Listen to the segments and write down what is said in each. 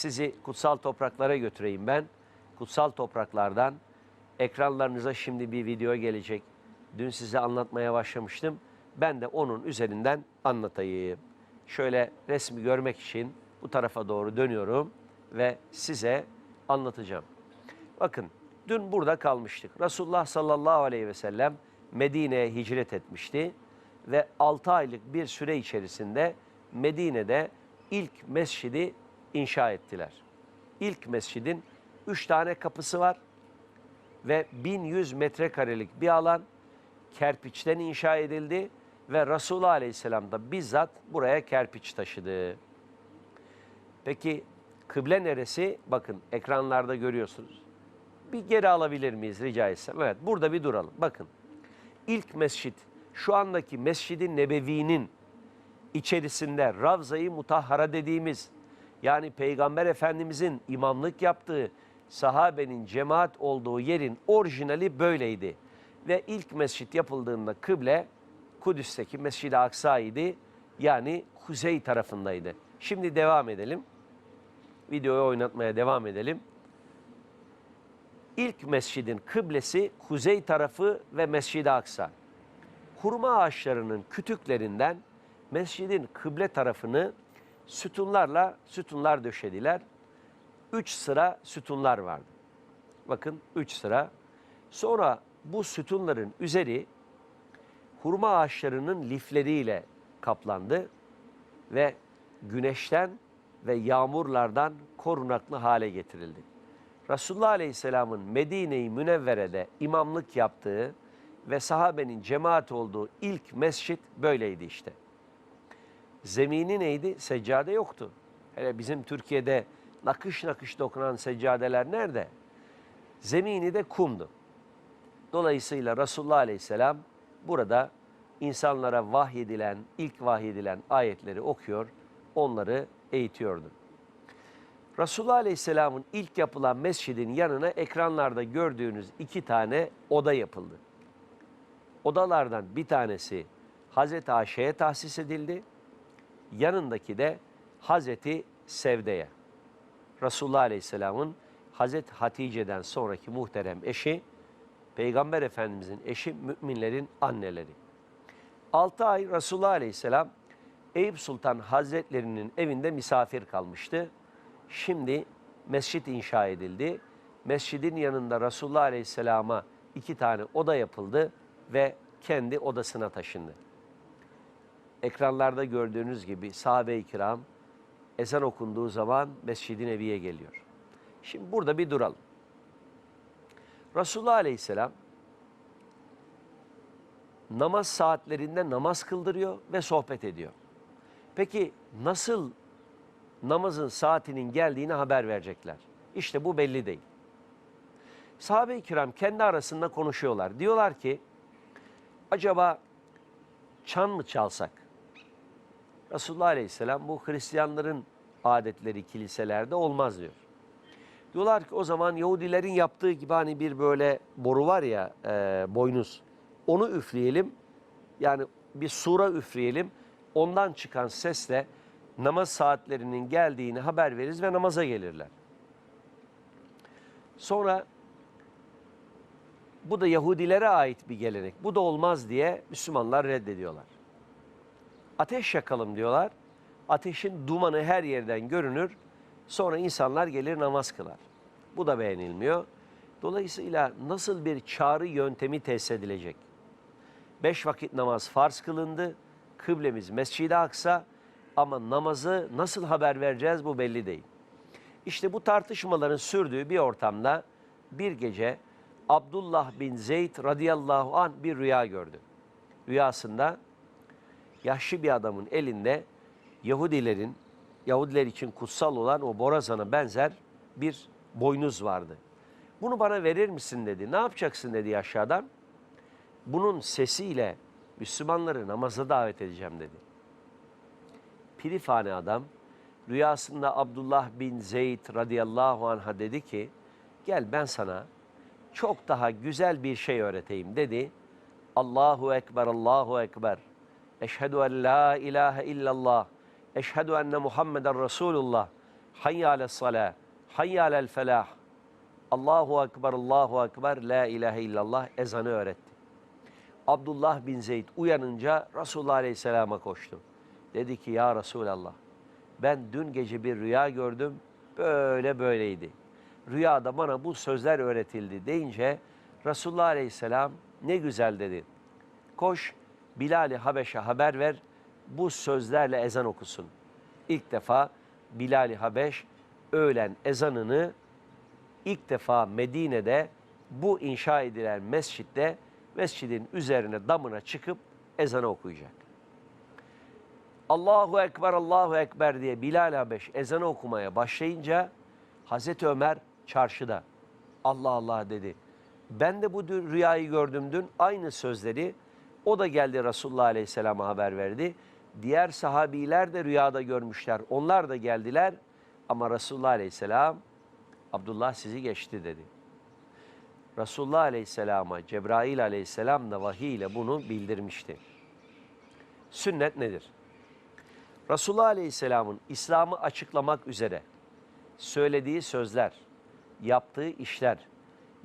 sizi kutsal topraklara götüreyim ben. Kutsal topraklardan ekranlarınıza şimdi bir video gelecek. Dün size anlatmaya başlamıştım. Ben de onun üzerinden anlatayım. Şöyle resmi görmek için bu tarafa doğru dönüyorum ve size anlatacağım. Bakın dün burada kalmıştık. Resulullah sallallahu aleyhi ve sellem Medine'ye hicret etmişti ve 6 aylık bir süre içerisinde Medine'de ilk mescidi inşa ettiler. İlk mescidin 3 tane kapısı var ve 1100 metrekarelik bir alan kerpiçten inşa edildi ve Resulullah Aleyhisselam da bizzat buraya kerpiç taşıdı. Peki kıble neresi? Bakın ekranlarda görüyorsunuz. Bir geri alabilir miyiz rica etsem? Evet burada bir duralım. Bakın ilk mescit şu andaki Mescid-i Nebevi'nin içerisinde Ravza-i Mutahhara dediğimiz yani Peygamber Efendimizin imamlık yaptığı sahabenin cemaat olduğu yerin orijinali böyleydi. Ve ilk mescit yapıldığında kıble Kudüs'teki Mescid-i Aksa idi. Yani kuzey tarafındaydı. Şimdi devam edelim. Videoyu oynatmaya devam edelim. İlk mescidin kıblesi kuzey tarafı ve Mescid-i Aksa. Hurma ağaçlarının kütüklerinden mescidin kıble tarafını sütunlarla sütunlar döşediler. Üç sıra sütunlar vardı. Bakın üç sıra. Sonra bu sütunların üzeri hurma ağaçlarının lifleriyle kaplandı ve güneşten ve yağmurlardan korunaklı hale getirildi. Resulullah Aleyhisselam'ın Medine-i Münevvere'de imamlık yaptığı ve sahabenin cemaat olduğu ilk mescit böyleydi işte. Zemini neydi? Seccade yoktu. Hele bizim Türkiye'de nakış nakış dokunan seccadeler nerede? Zemini de kumdu. Dolayısıyla Resulullah Aleyhisselam burada insanlara vahyedilen, ilk vahyedilen ayetleri okuyor, onları eğitiyordu. Resulullah Aleyhisselam'ın ilk yapılan mescidin yanına ekranlarda gördüğünüz iki tane oda yapıldı. Odalardan bir tanesi Hazreti Ayşe'ye tahsis edildi. Yanındaki de Hazreti Sevde'ye. Resulullah Aleyhisselam'ın Hazreti Hatice'den sonraki muhterem eşi, Peygamber Efendimizin eşi, müminlerin anneleri. 6 ay Resulullah Aleyhisselam Eyüp Sultan Hazretlerinin evinde misafir kalmıştı. Şimdi mescit inşa edildi. Mescidin yanında Resulullah Aleyhisselam'a iki tane oda yapıldı ve kendi odasına taşındı. Ekranlarda gördüğünüz gibi sahabe-i kiram ezan okunduğu zaman Mescid-i Nebi'ye geliyor. Şimdi burada bir duralım. Resulullah Aleyhisselam namaz saatlerinde namaz kıldırıyor ve sohbet ediyor. Peki nasıl namazın saatinin geldiğini haber verecekler? İşte bu belli değil. Sahabe-i kiram kendi arasında konuşuyorlar. Diyorlar ki acaba çan mı çalsak? Resulullah Aleyhisselam bu Hristiyanların adetleri kiliselerde olmaz diyor. Diyorlar ki o zaman Yahudilerin yaptığı gibi hani bir böyle boru var ya e, boynuz. Onu üfleyelim. Yani bir sura üfleyelim. Ondan çıkan sesle namaz saatlerinin geldiğini haber veririz ve namaza gelirler. Sonra bu da Yahudilere ait bir gelenek. Bu da olmaz diye Müslümanlar reddediyorlar. Ateş yakalım diyorlar. Ateşin dumanı her yerden görünür. Sonra insanlar gelir namaz kılar. Bu da beğenilmiyor. Dolayısıyla nasıl bir çağrı yöntemi tesis edilecek? Beş vakit namaz farz kılındı. Kıblemiz Mescid-i Aksa ama namazı nasıl haber vereceğiz bu belli değil. İşte bu tartışmaların sürdüğü bir ortamda bir gece Abdullah bin Zeyd radıyallahu an bir rüya gördü. Rüyasında yaşlı bir adamın elinde Yahudilerin, Yahudiler için kutsal olan o borazana benzer bir boynuz vardı. Bunu bana verir misin dedi. Ne yapacaksın dedi yaşlı adam. Bunun sesiyle Müslümanları namaza davet edeceğim dedi. Pirifane adam rüyasında Abdullah bin Zeyd radıyallahu anh'a dedi ki gel ben sana çok daha güzel bir şey öğreteyim dedi. Allahu Ekber, Allahu Ekber. Eşhedü en la ilahe illallah. Eşhedü enne Muhammeden Resulullah. hayy ale salah, hayy alel felah, Allahu Ekber, Allahu Ekber, La ilahe illallah ezanı öğretti. Abdullah bin Zeyd uyanınca Resulullah Aleyhisselam'a koştu. Dedi ki ya Resulallah ben dün gece bir rüya gördüm böyle böyleydi. Rüyada bana bu sözler öğretildi deyince Resulullah Aleyhisselam ne güzel dedi. Koş Bilal-i Habeş'e haber ver bu sözlerle ezan okusun. İlk defa Bilal-i Habeş öğlen ezanını ilk defa Medine'de bu inşa edilen mescitte mescidin üzerine damına çıkıp ezanı okuyacak. Allahu Ekber, Allahu Ekber diye Bilal Habeş ezanı okumaya başlayınca Hazreti Ömer çarşıda Allah Allah dedi. Ben de bu rüyayı gördüm dün aynı sözleri o da geldi Resulullah Aleyhisselam'a haber verdi. Diğer sahabiler de rüyada görmüşler. Onlar da geldiler ama Resulullah Aleyhisselam Abdullah sizi geçti dedi. Resulullah Aleyhisselam'a Cebrail Aleyhisselam da vahiy ile bunu bildirmişti. Sünnet nedir? Resulullah Aleyhisselam'ın İslam'ı açıklamak üzere söylediği sözler, yaptığı işler,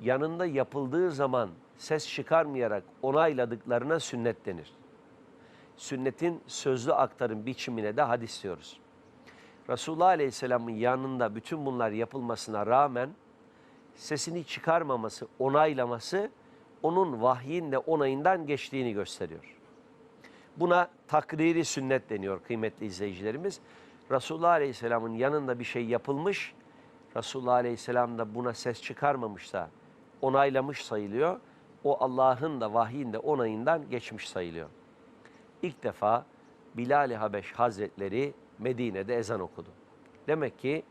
yanında yapıldığı zaman ses çıkarmayarak onayladıklarına sünnet denir. Sünnetin sözlü aktarım biçimine de hadis diyoruz. Resulullah Aleyhisselam'ın yanında bütün bunlar yapılmasına rağmen sesini çıkarmaması, onaylaması onun vahyin de onayından geçtiğini gösteriyor. Buna takriri sünnet deniyor kıymetli izleyicilerimiz. Resulullah Aleyhisselam'ın yanında bir şey yapılmış, Resulullah Aleyhisselam da buna ses çıkarmamışsa onaylamış sayılıyor. O Allah'ın da vahyin de onayından geçmiş sayılıyor. İlk defa Bilal-i Habeş Hazretleri Medine'de ezan okudu. Demek ki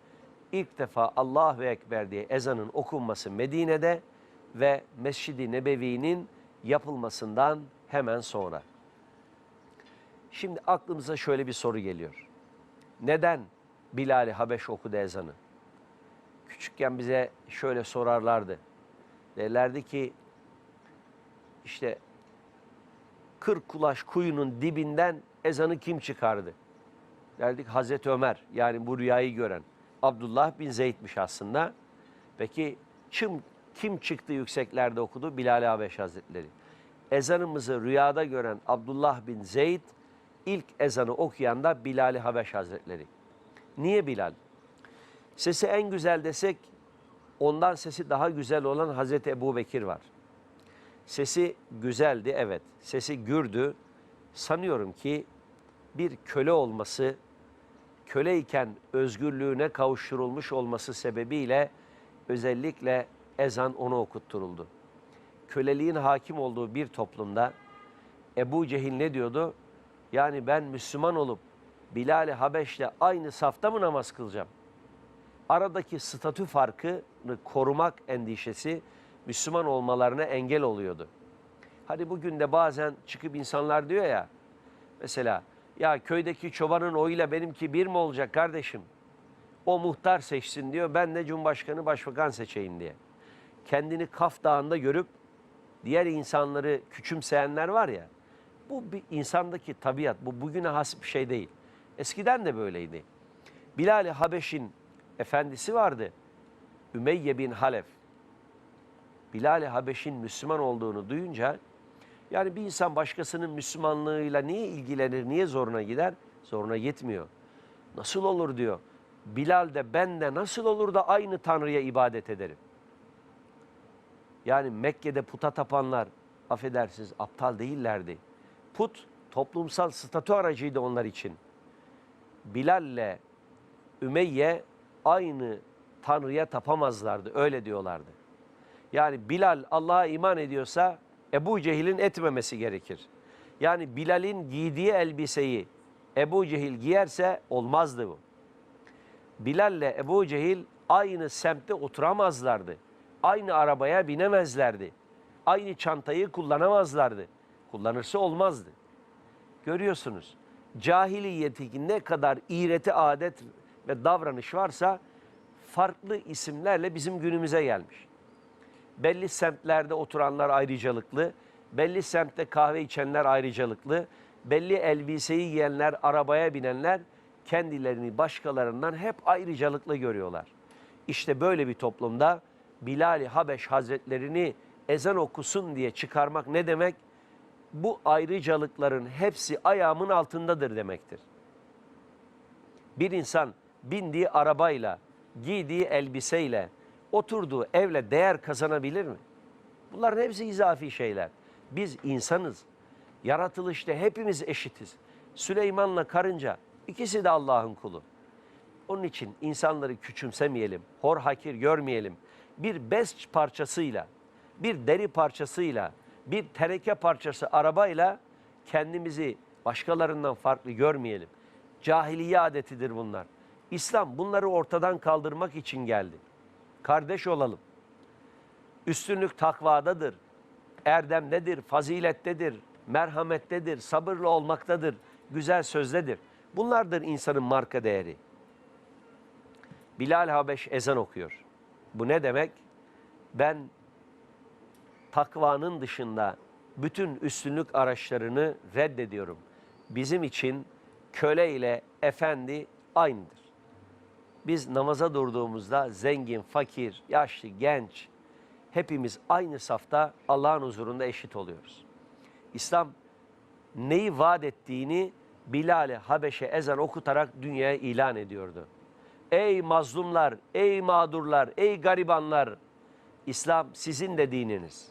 ilk defa Allahu Ekber diye ezanın okunması Medine'de ve Mescid-i Nebevi'nin yapılmasından hemen sonra. Şimdi aklımıza şöyle bir soru geliyor. Neden Bilal-i Habeş okudu ezanı? Küçükken bize şöyle sorarlardı. Derlerdi ki işte kırk kulaş kuyunun dibinden ezanı kim çıkardı? Derdik Hazreti Ömer yani bu rüyayı gören Abdullah bin Zeyd'miş aslında. Peki kim, kim çıktı yükseklerde okudu? Bilal-i Habeş Hazretleri. Ezanımızı rüyada gören Abdullah bin Zeyd ilk ezanı okuyan da Bilal-i Habeş Hazretleri. Niye Bilal? Sesi en güzel desek ondan sesi daha güzel olan Hazreti Ebu Bekir var. Sesi güzeldi evet. Sesi gürdü. Sanıyorum ki bir köle olması, köleyken özgürlüğüne kavuşturulmuş olması sebebiyle özellikle ezan ona okutturuldu. Köleliğin hakim olduğu bir toplumda Ebu Cehil ne diyordu? Yani ben Müslüman olup Bilal-i Habeş'le aynı safta mı namaz kılacağım? Aradaki statü farkını korumak endişesi Müslüman olmalarına engel oluyordu. Hadi bugün de bazen çıkıp insanlar diyor ya, mesela ya köydeki çobanın oyuyla benimki bir mi olacak kardeşim? O muhtar seçsin diyor, ben de Cumhurbaşkanı başbakan seçeyim diye. Kendini Kaf Dağı'nda görüp diğer insanları küçümseyenler var ya, bu bir insandaki tabiat, bu bugüne has bir şey değil. Eskiden de böyleydi. Bilal-i Habeş'in efendisi vardı, Ümeyye bin Halef. Bilal-i Habeş'in Müslüman olduğunu duyunca yani bir insan başkasının Müslümanlığıyla niye ilgilenir, niye zoruna gider? Zoruna gitmiyor. Nasıl olur diyor. Bilal de ben de nasıl olur da aynı Tanrı'ya ibadet ederim. Yani Mekke'de puta tapanlar affedersiniz aptal değillerdi. Put toplumsal statü aracıydı onlar için. Bilal'le Ümeyye aynı Tanrı'ya tapamazlardı. Öyle diyorlardı. Yani Bilal Allah'a iman ediyorsa Ebu Cehil'in etmemesi gerekir. Yani Bilal'in giydiği elbiseyi Ebu Cehil giyerse olmazdı bu. Bilal'le Ebu Cehil aynı semtte oturamazlardı. Aynı arabaya binemezlerdi. Aynı çantayı kullanamazlardı. Kullanırsa olmazdı. Görüyorsunuz cahiliyeti ne kadar iğreti adet ve davranış varsa farklı isimlerle bizim günümüze gelmiş. Belli semtlerde oturanlar ayrıcalıklı, belli semtte kahve içenler ayrıcalıklı, belli elbiseyi giyenler, arabaya binenler kendilerini başkalarından hep ayrıcalıklı görüyorlar. İşte böyle bir toplumda Bilal-i Habeş Hazretlerini ezan okusun diye çıkarmak ne demek? Bu ayrıcalıkların hepsi ayağımın altındadır demektir. Bir insan bindiği arabayla, giydiği elbiseyle, oturduğu evle değer kazanabilir mi? Bunların hepsi izafi şeyler. Biz insanız. Yaratılışta hepimiz eşitiz. Süleyman'la karınca ikisi de Allah'ın kulu. Onun için insanları küçümsemeyelim, hor hakir görmeyelim. Bir bez parçasıyla, bir deri parçasıyla, bir teneke parçası arabayla kendimizi başkalarından farklı görmeyelim. Cahiliye adetidir bunlar. İslam bunları ortadan kaldırmak için geldi. Kardeş olalım. Üstünlük takvadadır, erdemdedir, fazilettedir, merhamettedir, sabırlı olmaktadır, güzel sözdedir. Bunlardır insanın marka değeri. Bilal Habeş ezan okuyor. Bu ne demek? Ben takvanın dışında bütün üstünlük araçlarını reddediyorum. Bizim için köle ile efendi aynıdır. Biz namaza durduğumuzda zengin, fakir, yaşlı, genç hepimiz aynı safta Allah'ın huzurunda eşit oluyoruz. İslam neyi vaat ettiğini Bilal-i Habeş'e ezan okutarak dünyaya ilan ediyordu. Ey mazlumlar, ey mağdurlar, ey garibanlar, İslam sizin de dininiz.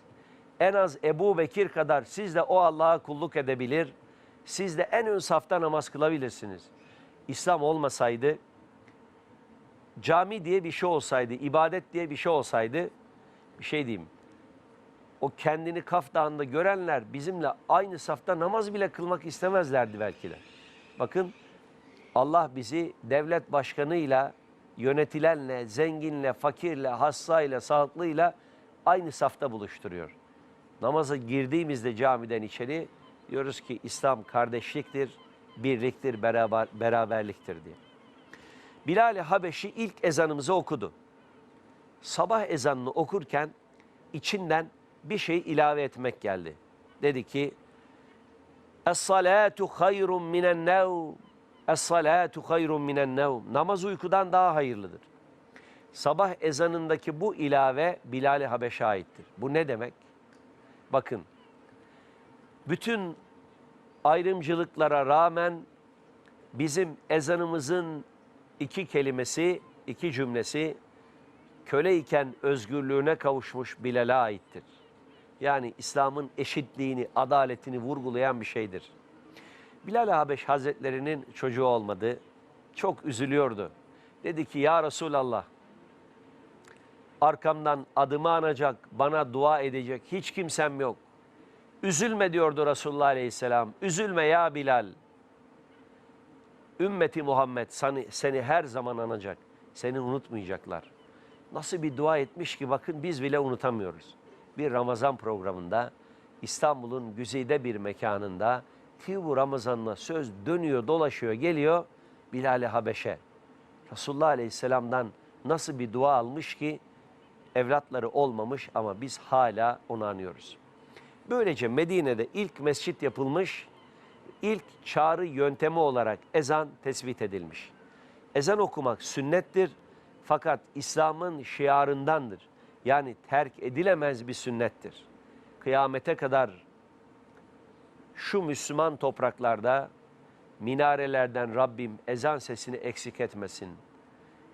En az Ebu Bekir kadar siz de o Allah'a kulluk edebilir, siz de en ön safta namaz kılabilirsiniz. İslam olmasaydı, cami diye bir şey olsaydı, ibadet diye bir şey olsaydı, bir şey diyeyim. O kendini Kaf Dağı'nda görenler bizimle aynı safta namaz bile kılmak istemezlerdi belki de. Bakın Allah bizi devlet başkanıyla, yönetilenle, zenginle, fakirle, hassayla, sağlıklıyla aynı safta buluşturuyor. Namaza girdiğimizde camiden içeri diyoruz ki İslam kardeşliktir, birliktir, beraber, beraberliktir diye. Bilal-i Habeşi ilk ezanımızı okudu. Sabah ezanını okurken içinden bir şey ilave etmek geldi. Dedi ki, Es-salatu hayrun minen nevm. Es-salatu hayrun minen nevm. Namaz uykudan daha hayırlıdır. Sabah ezanındaki bu ilave Bilal-i Habeş'e aittir. Bu ne demek? Bakın, bütün ayrımcılıklara rağmen bizim ezanımızın iki kelimesi, iki cümlesi köle iken özgürlüğüne kavuşmuş Bilal'e aittir. Yani İslam'ın eşitliğini, adaletini vurgulayan bir şeydir. Bilal Habeş Hazretlerinin çocuğu olmadı. Çok üzülüyordu. Dedi ki ya Resulallah arkamdan adımı anacak, bana dua edecek hiç kimsem yok. Üzülme diyordu Resulullah Aleyhisselam. Üzülme ya Bilal. Ümmeti Muhammed seni, seni her zaman anacak. Seni unutmayacaklar. Nasıl bir dua etmiş ki bakın biz bile unutamıyoruz. Bir Ramazan programında İstanbul'un güzide bir mekanında ki bu Ramazan'la söz dönüyor, dolaşıyor, geliyor Bilal-i Habeş'e. Resulullah Aleyhisselam'dan nasıl bir dua almış ki evlatları olmamış ama biz hala onu anıyoruz. Böylece Medine'de ilk mescit yapılmış, ilk çağrı yöntemi olarak ezan tespit edilmiş. Ezan okumak sünnettir fakat İslam'ın şiarındandır. Yani terk edilemez bir sünnettir. Kıyamete kadar şu Müslüman topraklarda minarelerden Rabbim ezan sesini eksik etmesin.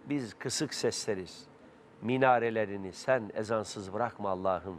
Biz kısık sesleriz. Minarelerini sen ezansız bırakma Allah'ım.